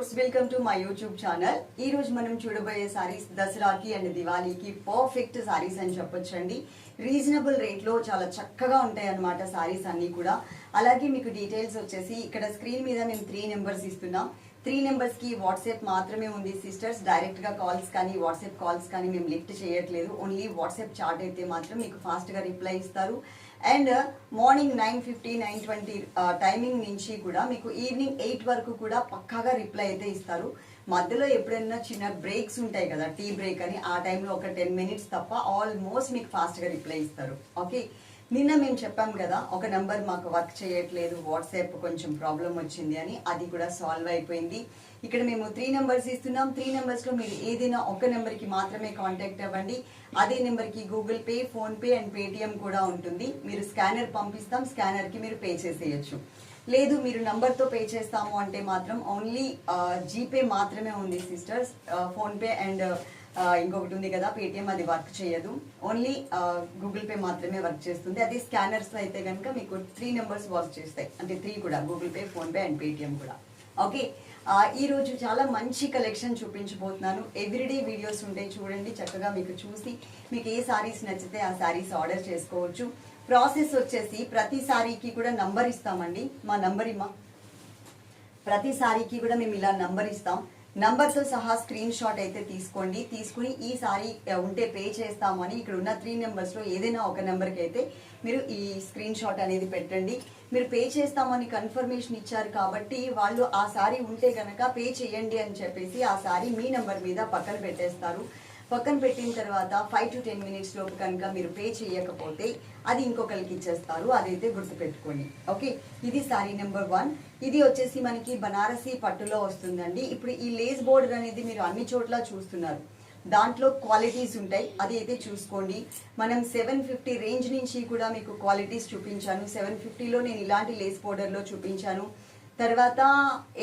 Course welcome to my YouTube channel ఈ రోజు మనం చూడబోయే సారీస్ దసరాకి అండ్ దివాళీకి పర్ఫెక్ట్ సారీస్ అని చెప్పొచ్చండి. రీజనబుల్ రేట్లో చాలా చక్కగా ఉంటాయి అన్నమాట సారీస్ అన్నీ కూడా. అలాగే మీకు డీటెయిల్స్ వచ్చేసి ఇక్కడ స్క్రీన్ మీద మేము త్రీ నెంబర్స్ ఇస్తున్నాం. త్రీ నెంబర్స్కి వాట్సాప్ మాత్రమే ఉంది సిస్టర్స్ డైరెక్ట్గా కాల్స్ కానీ వాట్సాప్ కాల్స్ కానీ మేము లిఫ్ట్ చేయట్లేదు. ఓన్లీ వాట్సాప్ చాట్ అయితే మాత్రం మీకు ఫాస్ట్గా రిప్లై ఇస్తారు. And morning nine fifty nine twenty timing నుంచి కూడా మీకు ఈవినింగ్ ఎయిట్ వరకు కూడా పక్కాగా రిప్లై అయితే ఇస్తారు. మధ్యలో ఎప్పుడైనా చిన్న బ్రేక్స్ ఉంటాయి కదా టీ బ్రేక్ అని ఆ టైంలో ఒక టెన్ మినిట్స్ తప్ప ఆల్మోస్ట్ మీకు ఫాస్ట్గా రిప్లై ఇస్తారు. ఓకే నిన్న మేము చెప్పాం కదా ఒక నెంబర్ మాకు వర్క్ చేయట్లేదు వాట్సాప్ కొంచెం ప్రాబ్లం వచ్చింది అని అది కూడా సాల్వ్ అయిపోయింది. ఇక్కడ మేము త్రీ నెంబర్స్ ఇస్తున్నాం. త్రీ నెంబర్స్లో మీరు ఏదైనా ఒక నెంబర్కి మాత్రమే కాంటాక్ట్ అవ్వండి. అదే నెంబర్కి Google Pay PhonePe and Paytm కూడా ఉంటుంది. మీరు స్కానర్ పంపిస్తాం. స్కానర్కి మీరు పే చేసేయచ్చు. లేదు మీరు నంబర్తో పే చేస్తాము అంటే మాత్రం ఓన్లీ జీపే మాత్రమే ఉంది సిస్టర్స్ ఫోన్ పే అండ్ ఇంకొకటి ఉంది కదా పేటిఎం అది వర్క్ చేయదు. ఓన్లీ గూగుల్ పే మాత్రమే వర్క్ చేస్తుంది. అదే స్కానర్స్ అయితే కనుక మీకు త్రీ నెంబర్స్ వర్క్ చేస్తాయి. అంటే త్రీ కూడా Google Pay PhonePe and Paytm కూడా. ఓకే. ఈరోజు చాలా మంచి కలెక్షన్ చూపించబోతున్నాను. ఎవ్రీడే వీడియోస్ ఉంటాయి చూడండి చక్కగా మీకు చూసి మీకు ఏ సారీస్ నచ్చితే ఆ సారీస్ ఆర్డర్ చేసుకోవచ్చు. ప్రాసెస్ వచ్చేసి ప్రతి సారీకి కూడా నంబర్ ఇస్తామండి. మా నంబర్ ఇమ్మా. ప్రతి సారీకి కూడా మేము ఇలా నంబర్ ఇస్తాం. నంబర్తో సహా స్క్రీన్ షాట్ అయితే తీసుకోండి. తీసుకుని ఈసారి ఉంటే పే చేస్తామని ఇక్కడ ఉన్న త్రీ నెంబర్స్లో ఏదైనా ఒక నెంబర్కి అయితే మీరు ఈ స్క్రీన్ షాట్ అనేది పెట్టండి. మీరు పే చేస్తామని కన్ఫర్మేషన్ ఇచ్చారు కాబట్టి వాళ్ళు ఆ సారీ ఉంటే కనుక పే చేయండి అని చెప్పేసి ఆ సారీ మీ నెంబర్ మీద పక్కన పెట్టేస్తారు. పక్కన పెట్టిన తర్వాత ఫైవ్ టు టెన్ మినిట్స్ లోపు కనుక మీరు పే చేయకపోతే అది ఇంకొకరికి ఇచ్చేస్తారు. అదైతే గుర్తుపెట్టుకోండి. ఓకే? ఇది సారీ నెంబర్ వన్. ఇది వచ్చేసి మనకి బనారసీ పట్టులో వస్తుందండి. ఇప్పుడు ఈ లేస్ బోర్డర్ అనేది మీరు అన్ని చోట్ల చూస్తున్నారు. దాంట్లో క్వాలిటీస్ ఉంటాయి. అది అయితే చూసుకోండి. మనం సెవెన్ ఫిఫ్టీ రేంజ్ నుంచి కూడా మీకు క్వాలిటీస్ చూపించాను. సెవెన్ ఫిఫ్టీలో నేను ఇలాంటి లేస్ బోర్డర్లో చూపించాను. తర్వాత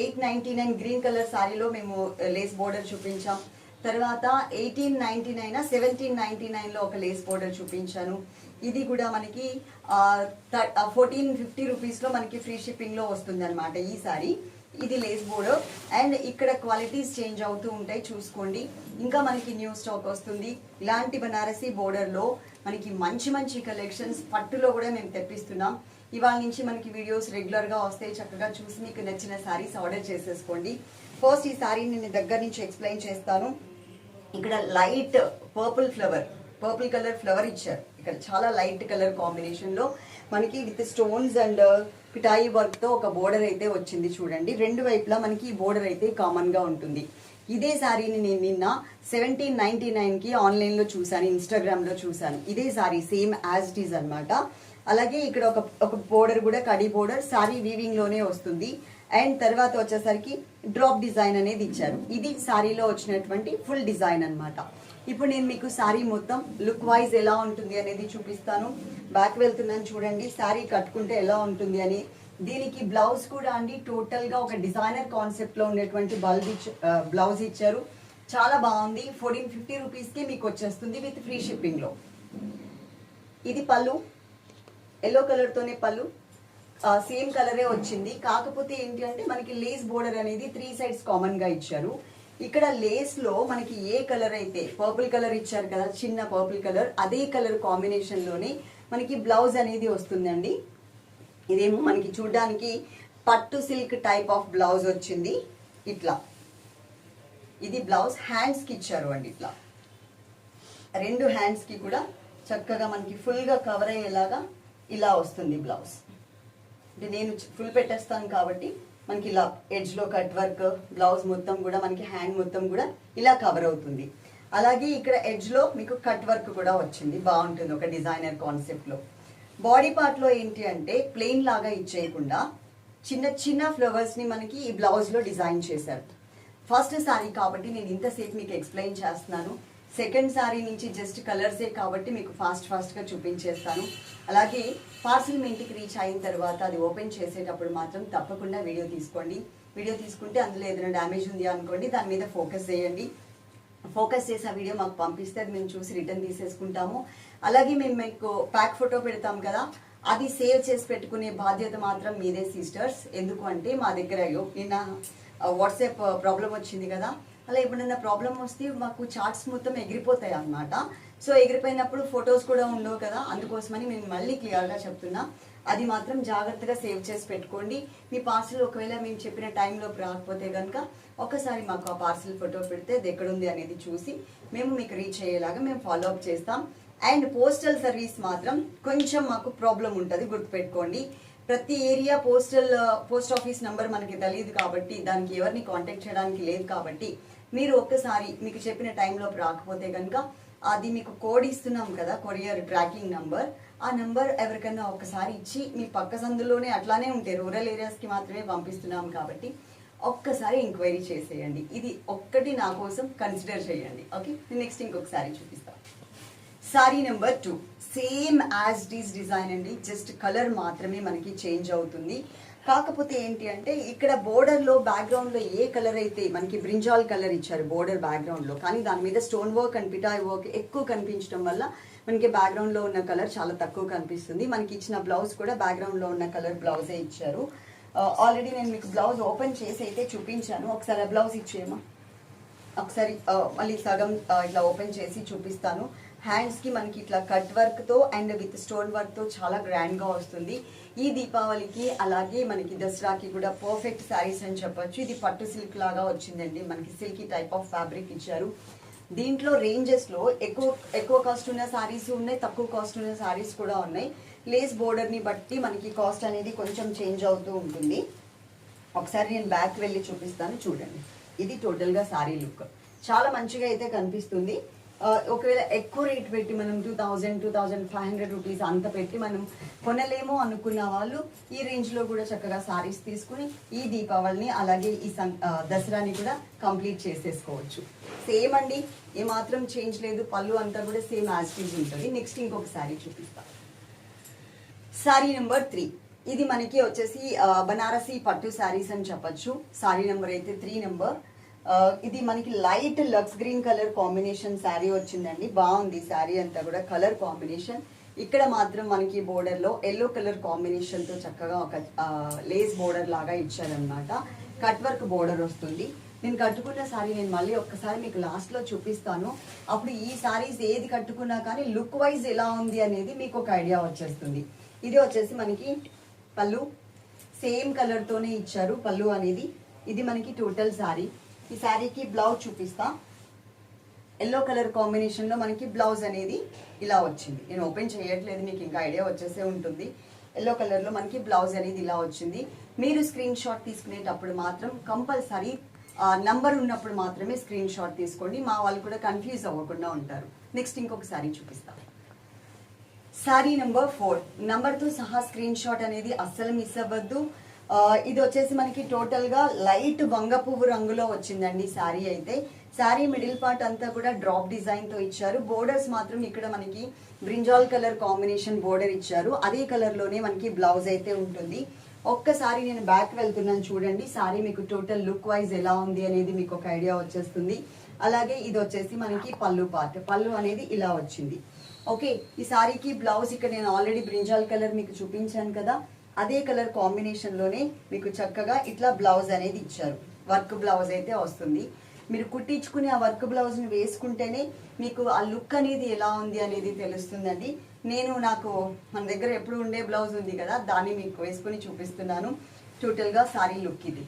eight ninety nine green colour శారీలో మేము లేస్ బోర్డర్ చూపించాం. తర్వాత eighteen ninety nine seventeen ninety నైన్లో ఒక లేస్ బోర్డర్ చూపించాను. ఇది కూడా మనకి ఫోర్టీన్ ఫిఫ్టీ రూపీస్లో మనకి ఫ్రీ షిప్పింగ్లో వస్తుంది అనమాట ఈ సారీ. ఇది లేస్ బోర్డర్ అండ్ ఇక్కడ క్వాలిటీస్ చేంజ్ అవుతూ ఉంటాయి చూసుకోండి. ఇంకా మనకి న్యూ స్టాక్ వస్తుంది. ఇలాంటి బనారసి బోర్డర్లో మనకి మంచి మంచి కలెక్షన్స్ పట్టులో కూడా మేము తెప్పిస్తున్నాం. ఇవాళ నుంచి మనకి వీడియోస్ రెగ్యులర్గా వస్తాయి. చక్కగా చూసి మీకు నచ్చిన శారీస్ ఆర్డర్ చేసేసుకోండి. ఫస్ట్ ఈ శారీ నేను దగ్గర నుంచి ఎక్స్ప్లెయిన్ చేస్తాను. ఇక్కడ light purple flower purple colour flower ఇచ్చారు. చాలా లైట్ కలర్ కాంబినేషన్లో మనకి విత్ స్టోన్స్ అండ్ పిటాయి వర్క్తో ఒక బోర్డర్ అయితే వచ్చింది చూడండి. రెండు వైపులా మనకి ఈ బోర్డర్ అయితే కామన్గా ఉంటుంది. ఇదే శారీని నేను నిన్న సెవెంటీన్ నైన్టీ నైన్కి చూశాను ఇన్స్టాగ్రామ్లో చూశాను. చూసాను ఇదే sari same as it is అనమాట అలాగే ఇక్కడ ఒక ఒక బోర్డర్ కూడా కడి బోర్డర్ సారీ వీవింగ్లోనే వస్తుంది. అండ్ తర్వాత వచ్చేసరికి డ్రాప్ డిజైన్ అనేది ఇచ్చారు. ఇది సారీలో వచ్చినటువంటి ఫుల్ డిజైన్ అన్నమాట. ఇప్పుడు నేను మీకు శారీ మొత్తం లుక్ వైజ్ ఎలా ఉంటుంది అనేది చూపిస్తాను. బ్యాక్ వెళ్తున్నాను చూడండి సారీ కట్టుకుంటే ఎలా ఉంటుంది అని. దీనికి బ్లౌజ్ కూడా అండి టోటల్గా ఒక డిజైనర్ కాన్సెప్ట్లో ఉండేటువంటి బల్బ్ బ్లౌజ్ ఇచ్చారు. చాలా బాగుంది. ఫోర్టీన్ ఫిఫ్టీ రూపీస్కి మీకు వచ్చేస్తుంది విత్ ఫ్రీ షిప్పింగ్లో ఇది పళ్ళు. ఎల్లో కలర్తోనే పళ్ళు. సేమ్ కలరే వచ్చింది. కాకపోతే ఏంటి అంటే మనకి లేస్ బోర్డర్ అనేది త్రీ సైడ్స్ కామన్గా ఇచ్చారు. ఇక్కడ లేస్లో మనకి ఏ కలర్ అయితే పర్పుల్ కలర్ ఇచ్చారు కదా చిన్న పర్పుల్ కలర్ అదే కలర్ కాంబినేషన్లోనే మనకి బ్లౌజ్ అనేది వస్తుందండి. ఇదేమో మనకి చూడడానికి పట్టు సిల్క్ టైప్ ఆఫ్ బ్లౌజ్ వచ్చింది. ఇట్లా. ఇది బ్లౌజ్ హ్యాండ్స్కి ఇచ్చారు అండి ఇట్లా. రెండు హ్యాండ్స్కి కూడా చక్కగా మనకి ఫుల్గా కవర్ అయ్యేలాగా ఇలా వస్తుంది బ్లౌజ్ అంటే నేను ఫుల్ పెట్టేస్తాను కాబట్టి మనకి ఇలా ఎడ్జ్లో కట్ వర్క్ బ్లౌజ్ మొత్తం కూడా మనకి హ్యాండ్ మొత్తం కూడా ఇలా కవర్ అవుతుంది. అలాగే ఇక్కడ ఎడ్జ్లో మీకు కట్ వర్క్ కూడా వచ్చింది బాగుంటుంది ఒక డిజైనర్ కాన్సెప్ట్లో. బాడీ పార్ట్లో ఏంటి అంటే ప్లెయిన్ లాగా ఇచ్చేయకుండా చిన్న చిన్న ఫ్లవర్స్ని మనకి ఈ బ్లౌజ్లో డిజైన్ చేశారు. ఫస్ట్ శారీ కాబట్టి నేను ఇంతసేపు మీకు ఎక్స్ప్లెయిన్ చేస్తున్నాను. సెకండ్ శారీ నుంచి జస్ట్ కలర్సే కాబట్టి మీకు ఫాస్ట్ ఫాస్ట్గా చూపించేస్తాను. అలాగే పార్సిల్ మీ ఇంటికి రీచ్ అయిన తర్వాత అది ఓపెన్ చేసేటప్పుడు మాత్రం తప్పకుండా వీడియో తీసుకోండి. వీడియో తీసుకుంటే అందులో ఏదైనా డ్యామేజ్ ఉంది అనుకోండి దాని మీద ఫోకస్ చేయండి. ఫోకస్ చేసి ఆ వీడియో మాకు పంపిస్తే అది మేము చూసి రిటర్న్ తీసేసుకుంటాము. అలాగే మేము మీకు ప్యాక్ ఫోటో పెడతాం కదా అది సేవ్ చేసి పెట్టుకునే బాధ్యత మాత్రం మీదే సిస్టర్స్ ఎందుకు అంటే మా దగ్గర అయ్యో నిన్న వాట్సాప్ ప్రాబ్లం వచ్చింది కదా. అలా ఎప్పుడైనా ప్రాబ్లం వస్తే మాకు చార్ట్స్ మొత్తం ఎగిరిపోతాయి అన్నమాట. సో ఎగిరిపోయినప్పుడు ఫొటోస్ కూడా ఉండవు కదా అందుకోసమని నేను మళ్ళీ క్లియర్గా చెప్తున్నా. అది మాత్రం జాగ్రత్తగా సేవ్ చేసి పెట్టుకోండి. మీ పార్సిల్ ఒకవేళ మేము చెప్పిన టైంలో రాకపోతే కనుక ఒకసారి మాకు ఆ పార్సిల్ ఫోటో పెడితే అది ఎక్కడుంది అనేది చూసి మేము మీకు రీచ్ అయ్యేలాగా మేము ఫాలో అప్ చేస్తాం. అండ్ పోస్టల్ సర్వీస్ మాత్రం కొంచెం మాకు ప్రాబ్లం ఉంటుంది గుర్తుపెట్టుకోండి. ప్రతి area postal post office number మనకి తెలియదు కాబట్టి దానికి ఎవరిని కాంటాక్ట్ చేయడానికి లేదు కాబట్టి మీరు ఒక్కసారి మీకు చెప్పిన టైంలోపు రాకపోతే కనుక అది మీకు కోడ్ ఇస్తున్నాం కదా కొరియర్ ట్రాకింగ్ నంబర్ ఆ నంబర్ ఎవరికైనా ఒకసారి ఇచ్చి మీ పక్క సందులోనే అట్లానే ఉంటాయి రూరల్ ఏరియాస్కి మాత్రమే పంపిస్తున్నాం కాబట్టి ఒక్కసారి ఎంక్వైరీ చేసేయండి. ఇది ఒక్కటి నా కోసం కన్సిడర్ చేయండి. ఓకే నెక్స్ట్ ఇంకొకసారి చూపిస్తాను sari number two same as these design అండి. జస్ట్ కలర్ మాత్రమే మనకి చేంజ్ అవుతుంది. కాకపోతే ఏంటి అంటే ఇక్కడ బోర్డర్లో బ్యాక్గ్రౌండ్లో ఏ కలర్ అయితే మనకి బ్రింజాల్ కలర్ ఇచ్చారు బోర్డర్ బ్యాక్గ్రౌండ్లో కానీ దాని మీద స్టోన్ వర్క్ అండ్ పిటాయ్ వర్క్ ఎక్కువ కనిపించడం వల్ల మనకి బ్యాక్గ్రౌండ్లో ఉన్న కలర్ చాలా తక్కువ కనిపిస్తుంది. మనకి ఇచ్చిన బ్లౌజ్ కూడా బ్యాక్గ్రౌండ్లో ఉన్న కలర్ బ్లౌజే ఇచ్చారు. ఆల్రెడీ నేను మీకు బ్లౌజ్ ఓపెన్ చేసి అయితే చూపించాను. ఒకసారి ఆ బ్లౌజ్ ఇచ్చేయమా ఒకసారి మళ్ళీ సగం ఇట్లా ఓపెన్ చేసి చూపిస్తాను. హ్యాండ్స్కి మనకి ఇట్లా కట్ వర్క్తో అండ్ విత్ స్టోన్ వర్క్తో చాలా గ్రాండ్గా వస్తుంది. ఈ దీపావళికి అలాగే మనకి దసరాకి కూడా పర్ఫెక్ట్ శారీస్ అని చెప్పొచ్చు. ఇది పట్టు సిల్క్ లాగా వచ్చిందండి. మనకి సిల్కీ టైప్ ఆఫ్ ఫ్యాబ్రిక్ ఇచ్చారు. దీంట్లో రేంజెస్లో ఎక్కువ ఎక్కువ కాస్ట్ ఉన్న శారీస్ ఉన్నాయి తక్కువ కాస్ట్ ఉన్న శారీస్ కూడా ఉన్నాయి. లేస్ బోర్డర్ని బట్టి మనకి కాస్ట్ అనేది కొంచెం చేంజ్ అవుతూ ఉంటుంది. ఒకసారి నేను బ్యాక్ వెళ్ళి చూపిస్తాను. చూడండి. ఇది టోటల్గా శారీ లుక్ చాలా మంచిగా అయితే కనిపిస్తుంది. ఒకవేళ ఎక్కువ రేట్ పెట్టి మనం two thousand two thousand five hundred rupees అంత పెట్టి మనం కొనలేమో అనుకున్న వాళ్ళు ఈ రేంజ్లో కూడా చక్కగా సారీస్ తీసుకుని ఈ దీపావళిని అలాగే ఈ సం- దసరాని కూడా కంప్లీట్ చేసేసుకోవచ్చు. సేమ్ అండి. ఏమాత్రం చేంజ్ లేదు. పళ్ళు అంతా కూడా సేమ్ యాజ్ టీజ్ ఉంటుంది. నెక్స్ట్ ఇంకొక శారీ చూపిస్తాను శారీ నెంబర్ త్రీ ఇది మనకి వచ్చేసి బనారసి పట్టు శారీస్ అని చెప్పొచ్చు. శారీ నెంబర్ అయితే త్రీ నెంబర్ ఇది మనకి లైట్ లక్స్ గ్రీన్ కలర్ కాంబినేషన్ శారీ వచ్చిందండి. బాగుంది శారీ అంతా కూడా కలర్ కాంబినేషన్. ఇక్కడ మాత్రం మనకి బోర్డర్లో ఎల్లో కలర్ కాంబినేషన్తో చక్కగా ఒక లేస్ బోర్డర్ లాగా ఇచ్చారనమాట కట్ వర్క్ బోర్డర్ వస్తుంది. నేను కట్టుకున్న సారీ నేను మళ్ళీ ఒక్కసారి మీకు లాస్ట్లో చూపిస్తాను. అప్పుడు ఈ సారీస్ ఏది కట్టుకున్నా కానీ లుక్ వైజ్ ఎలా ఉంది అనేది మీకు ఒక ఐడియా వచ్చేస్తుంది. ఇది వచ్చేసి మనకి పళ్ళు. సేమ్ కలర్తోనే ఇచ్చారు పళ్ళు అనేది. ఇది మనకి టోటల్ సారీ ఈ శారీకి బ్లౌజ్ చూపిస్తా. ఎల్లో కలర్ కాంబినేషన్లో మనకి బ్లౌజ్ అనేది ఇలా వచ్చింది. నేను ఓపెన్ చేయట్లేదు మీకు ఇంకా ఐడియా వచ్చేసే ఉంటుంది. ఎల్లో కలర్లో మనకి బ్లౌజ్ అనేది ఇలా వచ్చింది. మీరు స్క్రీన్ షాట్ తీసుకునేటప్పుడు మాత్రం కంపల్సరీ నంబర్ ఉన్నప్పుడు మాత్రమే స్క్రీన్ షాట్ తీసుకోండి. మా వాళ్ళు కూడా కన్ఫ్యూజ్ అవ్వకుండా ఉంటారు. నెక్స్ట్ ఇంకొక శారీ చూపిస్తాను శారీ నెంబర్ ఫోర్ నంబర్తో సహా స్క్రీన్ షాట్ అనేది అస్సలు మిస్ అవ్వద్దు. ఇది వచ్చేసి మనకి టోటల్గా లైట్ వంగ పువ్వు రంగులో వచ్చిందండి శారీ అయితే. శారీ మిడిల్ పార్ట్ అంతా కూడా డ్రాప్ డిజైన్తో ఇచ్చారు. బోర్డర్స్ మాత్రం ఇక్కడ మనకి బ్రింజాల్ కలర్ కాంబినేషన్ బోర్డర్ ఇచ్చారు. అదే కలర్లోనే మనకి బ్లౌజ్ అయితే ఉంటుంది. ఒక్కసారి నేను బ్యాక్ వెళ్తున్నాను చూడండి. సారీ మీకు టోటల్ లుక్ వైజ్ ఎలా ఉంది అనేది మీకు ఒక ఐడియా వచ్చేస్తుంది. అలాగే ఇది వచ్చేసి మనకి పళ్ళు పార్ట్ పళ్ళు అనేది ఇలా వచ్చింది. ఓకే ఈ సారీకి బ్లౌజ్ ఇక్కడ నేను ఆల్రెడీ బ్రింజాల్ కలర్ మీకు చూపించాను కదా. అదే కలర్ కాంబినేషన్లోనే మీకు చక్కగా ఇట్లా బ్లౌజ్ అనేది ఇచ్చారు. వర్క్ బ్లౌజ్ అయితే వస్తుంది. మీరు కుట్టించుకుని ఆ వర్క్ బ్లౌజ్ని వేసుకుంటేనే మీకు ఆ లుక్ అనేది ఎలా ఉంది అనేది తెలుస్తుందండి. నేను నాకు మన దగ్గర ఎప్పుడు ఉండే బ్లౌజ్ ఉంది కదా దాన్ని మీకు వేసుకుని చూపిస్తున్నాను. టోటల్గా శారీ సారీ లుక్ ఇది.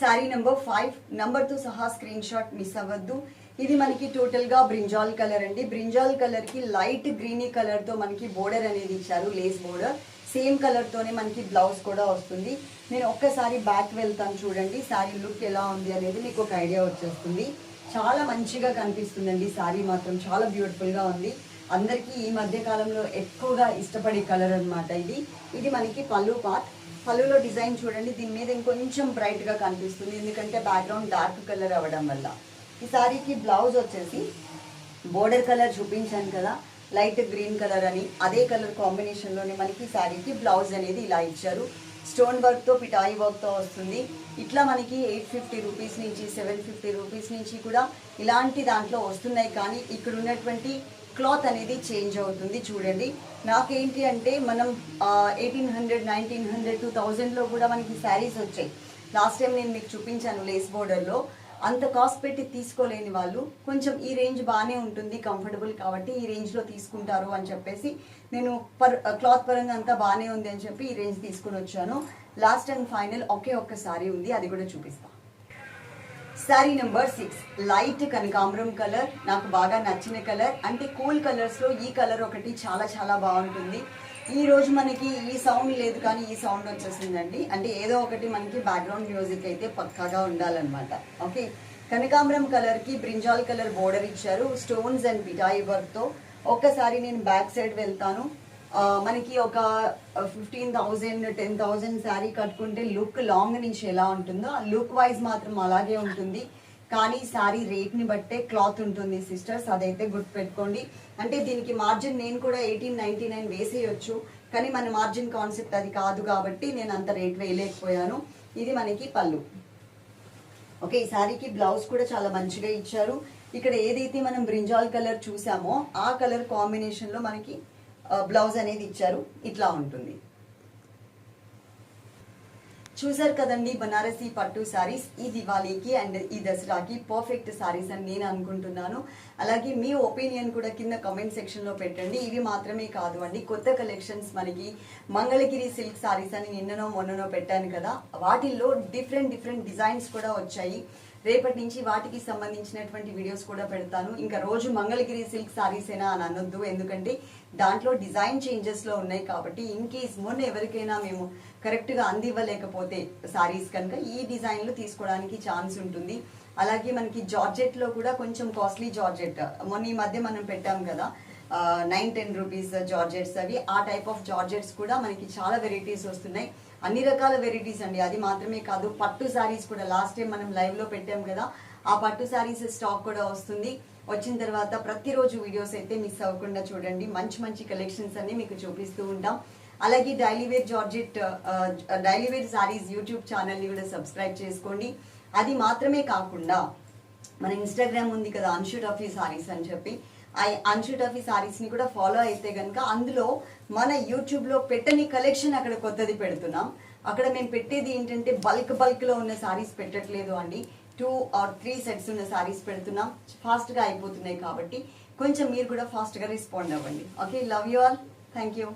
శారీ నెంబర్ ఫైవ్ నెంబర్తో సహా స్క్రీన్ షాట్ మిస్ అవ్వద్దు. ఇది మనకి టోటల్గా బ్రింజాల్ కలర్ అండి. బ్రింజాల్ కలర్కి లైట్ గ్రీనీ కలర్తో మనకి బోర్డర్ అనేది ఇచ్చారు లేస్ బోర్డర్ సేమ్ కలర్ తోనే మనకి బ్లౌజ్ కూడా వస్తుంది. నేను ఒక్కసారి బ్యాక్ వెళ్తాను చూడండి. శారీ లుక్ ఎలా ఉంది అనేది మీకు ఒక ఐడియా వచ్చేస్తుంది. చాలా మంచిగా కనిపిస్తుందండి శారీ మాత్రం. చాలా బ్యూటిఫుల్గా ఉంది. అందరికీ ఈ మధ్య కాలంలో ఎక్కువగా ఇష్టపడే కలర్ అన్నమాట ఇది. ఇది మనకి పళ్ళు పార్ట్ పళ్ళులో డిజైన్ చూడండి. దీని మీద ఇంకొంచెం బ్రైట్గా కనిపిస్తుంది. ఎందుకంటే బ్యాక్గ్రౌండ్ డార్క్ కలర్ అవ్వడం వల్ల. ఈ సారీకి బ్లౌజ్ వచ్చేసి బోర్డర్ కలర్ చూపించాను కదా లైట్ గ్రీన్ కలర్ అని అదే కలర్ కాంబినేషన్లోనే మనకి శారీకి బ్లౌజ్ అనేది ఇలా ఇచ్చారు. స్టోన్ వర్క్తో పిటాయి వర్క్తో వస్తుంది. ఇట్లా మనకి ఎయిట్ ఫిఫ్టీ రూపీస్ నుంచి సెవెన్ ఫిఫ్టీ రూపీస్ నుంచి కూడా ఇలాంటి దాంట్లో వస్తున్నాయి. కానీ ఇక్కడ ఉన్నటువంటి క్లాత్ అనేది చేంజ్ అవుతుంది. చూడండి నాకేంటి అంటే మనం eighteen hundred nineteen hundred two థౌజండ్లో కూడా మనకి శారీస్ వచ్చాయి. లాస్ట్ టైం నేను మీకు చూపించాను లేస్ బోర్డర్లో. అంత కాస్ట్ పెట్టి తీసుకోలేని వాళ్ళు కొంచెం ఈ రేంజ్ బాగానే ఉంటుంది కంఫర్టబుల్ కాబట్టి ఈ రేంజ్లో తీసుకుంటారు అని చెప్పేసి నేను పర్ క్లాత్ పరంగా అంతా బాగానే ఉంది అని చెప్పి ఈ రేంజ్ తీసుకుని వచ్చాను. లాస్ట్ అండ్ ఫైనల్ ఒకే ఒక్క సారీ ఉంది అది కూడా చూపిస్తాను శారీ నెంబర్ సిక్స్ లైట్ కనకాంబరం కలర్ నాకు బాగా నచ్చిన కలర్ అంటే కూల్ కలర్స్లో ఈ కలర్ ఒకటి చాలా చాలా బాగుంటుంది. ఈ రోజు మనకి ఈ సౌండ్ లేదు కానీ ఈ సౌండ్ వచ్చేసిందండి. అంటే ఏదో ఒకటి మనకి బ్యాక్గ్రౌండ్ మ్యూజిక్ అయితే పక్కాగా ఉండాలన్నమాట. ఓకే కనకాంబరం కలర్కి బ్రింజాల్ కలర్ బోర్డర్ ఇచ్చారు. స్టోన్స్ అండ్ పిటాయి వర్క్తో ఒక్కసారి నేను బ్యాక్ సైడ్ వెళ్తాను. మనకి ఒక fifteen thousand ten thousand sari కట్టుకుంటే లుక్ లాంగ్ నుంచి ఎలా ఉంటుందో ఆ లుక్ వైజ్ మాత్రం అలాగే ఉంటుంది. కానీ శారీ రేట్ని బట్టే క్లాత్ ఉంటుంది సిస్టర్స్. అదైతే గుర్తుపెట్టుకోండి. అంటే దీనికి మార్జిన్ నేను కూడా ఎయిటీన్ నైన్టీ నైన్ వేసేయచ్చు. కానీ మన మార్జిన్ కాన్సెప్ట్ అది కాదు కాబట్టి నేను అంత రేట్ వేయలేకపోయాను. ఇది మనకి పళ్ళు. ఓకే ఈ శారీకి బ్లౌజ్ కూడా చాలా మంచిగా ఇచ్చారు. ఇక్కడ ఏదైతే మనం బ్రింజాల్ కలర్ చూసామో ఆ కలర్ కాంబినేషన్లో మనకి బ్లౌజ్ అనేది ఇచ్చారు. ఇట్లా ఉంటుంది. చూసారు కదండి బనారసి పట్టు సారీస్ ఈ దివాళీకి అండ్ ఈ దసరాకి పర్ఫెక్ట్ సారీస్ అని నేను అనుకుంటున్నాను. అలాగే మీ ఒపీనియన్ కూడా కింద కమెంట్ సెక్షన్లో పెట్టండి. ఇవి మాత్రమే కాదు అండి కొత్త కలెక్షన్స్ మనకి మంగళగిరి సిల్క్ సారీస్ అని నిన్ననో మొన్ననో పెట్టాను కదా. వాటిల్లో డిఫరెంట్ డిఫరెంట్ డిజైన్స్ కూడా వచ్చాయి. రేపటి నుంచి వాటికి సంబంధించినటువంటి వీడియోస్ కూడా పెడతాను. ఇంకా రోజు మంగళగిరి సిల్క్ సారీసేనా అని అనొద్దు. ఎందుకంటే దాంట్లో డిజైన్ చేంజెస్లో ఉన్నాయి కాబట్టి ఇన్ కేస్ మొన్న ఎవరికైనా మేము కరెక్ట్గా అందివ్వలేకపోతే సారీస్ కనుక ఈ డిజైన్లు తీసుకోవడానికి ఛాన్స్ ఉంటుంది. అలాగే మనకి జార్జెట్లో కూడా కొంచెం కాస్ట్లీ జార్జెట్. మొన్న ఈ మధ్య మనం పెట్టాం కదా. నైన్ టెన్ రూపీస్ జార్జెట్స్ అవి. ఆ టైప్ ఆఫ్ జార్జెట్స్ కూడా మనకి చాలా వెరైటీస్ వస్తున్నాయి. అన్ని రకాల వెరైటీస్ అండి. అది మాత్రమే కాదు పట్టు శారీస్ కూడా. లాస్ట్ టైం మనం లైవ్లో పెట్టాం కదా ఆ పట్టు శారీస్ స్టాక్ కూడా వస్తుంది. వచ్చిన తర్వాత ప్రతిరోజు వీడియోస్ అయితే మిస్ అవ్వకుండా చూడండి. మంచి మంచి కలెక్షన్స్ అన్ని మీకు చూపిస్తూ ఉంటాం. అలాగే daily wear georgette daily wear saris YouTube ఛానల్ని కూడా సబ్స్క్రైబ్ చేసుకోండి. అది మాత్రమే కాకుండా మన ఇన్స్టాగ్రామ్ ఉంది కదా అన్షు టఫీ సారీస్ అని చెప్పి. అన్షూటఫీ శారీస్ని టఫీ కూడా ఫాలో అయితే కనుక అందులో మన యూట్యూబ్లో పెట్టని కలెక్షన్ అక్కడ కొత్తది పెడుతున్నాం అక్కడ మేము పెట్టేది ఏంటంటే బల్క్ బల్క్లో ఉన్న శారీస్ పెట్టట్లేదు అండి టూ ఆర్ త్రీ సెట్స్ ఉన్న శారీస్ పెడుతున్నాం ఫాస్ట్గా అయిపోతున్నాయి కాబట్టి కొంచెం మీరు కూడా ఫాస్ట్గా రెస్పాండ్ అవ్వండి okay love you all thank you